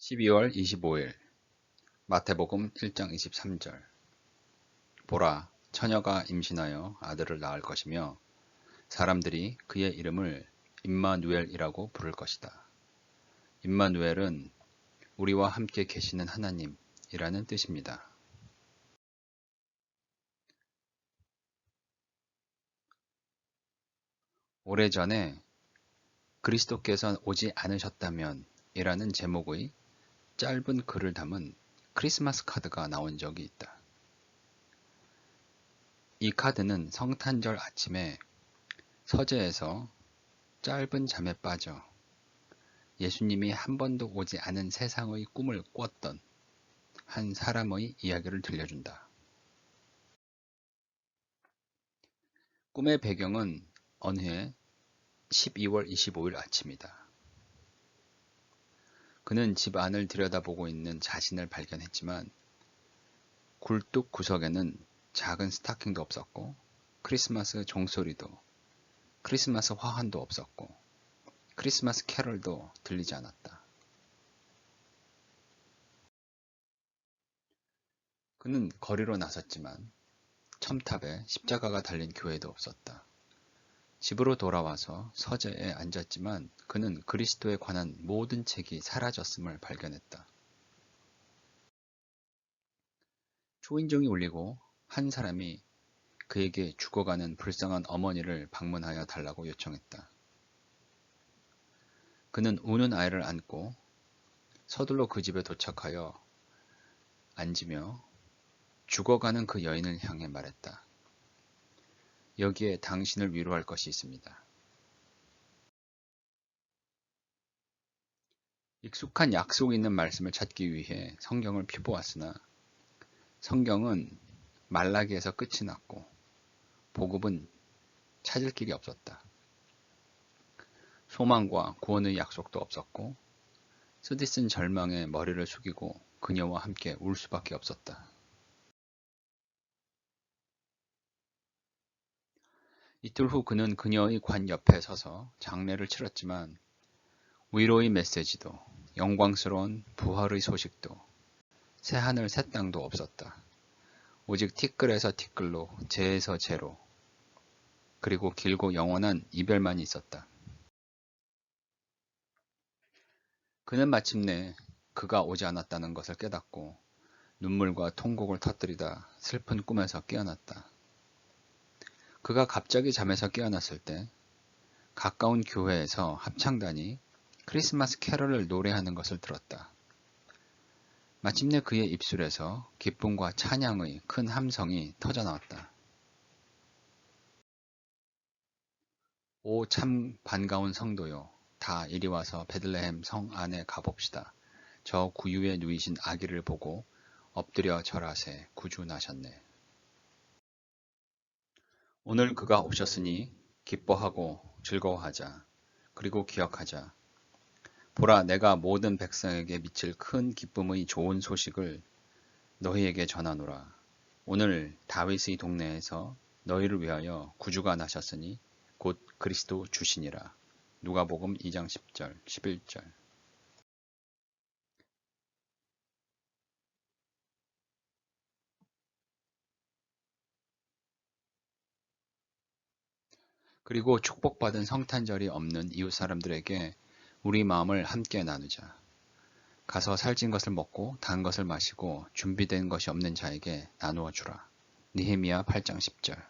12월 25일 마태복음 1장 23절 보라 처녀가 임신하여 아들을 낳을 것이며 사람들이 그의 이름을 임마누엘이라고 부를 것이다. 임마누엘은 우리와 함께 계시는 하나님이라는 뜻입니다. 오래전에 그리스도께서 오지 않으셨다면 이라는 제목의 짧은 글을 담은 크리스마스 카드가 나온 적이 있다. 이 카드는 성탄절 아침에 서재에서 짧은 잠에 빠져 예수님이 한 번도 오지 않은 세상의 꿈을 꿨던 한 사람의 이야기를 들려준다. 꿈의 배경은 어느 해 12월 25일 아침이다. 그는 집 안을 들여다보고 있는 자신을 발견했지만 굴뚝 구석에는 작은 스타킹도 없었고 크리스마스 종소리도 크리스마스 화환도 없었고 크리스마스 캐럴도 들리지 않았다. 그는 거리로 나섰지만 첨탑에 십자가가 달린 교회도 없었다. 집으로 돌아와서 서재에 앉았지만 그는 그리스도에 관한 모든 책이 사라졌음을 발견했다. 초인종이 울리고 한 사람이 그에게 죽어가는 불쌍한 어머니를 방문하여 달라고 요청했다. 그는 우는 아이를 안고 서둘러 그 집에 도착하여 앉으며 죽어가는 그 여인을 향해 말했다. 여기에 당신을 위로할 것이 있습니다. 익숙한 약속 있는 말씀을 찾기 위해 성경을 펴보았으나 성경은 말라기에서 끝이 났고 보급은 찾을 길이 없었다. 소망과 구원의 약속도 없었고 쓰디쓴 절망에 머리를 숙이고 그녀와 함께 울 수밖에 없었다. 이틀 후 그는 그녀의 관 옆에 서서 장례를 치렀지만 위로의 메시지도 영광스러운 부활의 소식도 새 하늘 새 땅도 없었다. 오직 티끌에서 티끌로 재에서 재로 그리고 길고 영원한 이별만 있었다. 그는 마침내 그가 오지 않았다는 것을 깨닫고 눈물과 통곡을 터뜨리다 슬픈 꿈에서 깨어났다. 그가 갑자기 잠에서 깨어났을 때 가까운 교회에서 합창단이 크리스마스 캐럴을 노래하는 것을 들었다. 마침내 그의 입술에서 기쁨과 찬양의 큰 함성이 터져나왔다. 오 참 반가운 성도요. 다 이리 와서 베들레헴 성 안에 가봅시다. 저 구유에 누이신 아기를 보고 엎드려 절하세 구주 나셨네. 오늘 그가 오셨으니 기뻐하고 즐거워하자. 그리고 기억하자. 보라 내가 모든 백성에게 미칠 큰 기쁨의 좋은 소식을 너희에게 전하노라. 오늘 다윗의 동네에서 너희를 위하여 구주가 나셨으니 곧 그리스도 주시니라. 누가복음 2장 10절, 11절. 그리고 축복받은 성탄절이 없는 이웃 사람들에게 우리 마음을 함께 나누자. 가서 살찐 것을 먹고 단 것을 마시고 준비된 것이 없는 자에게 나누어 주라. 니헤미야 8장 10절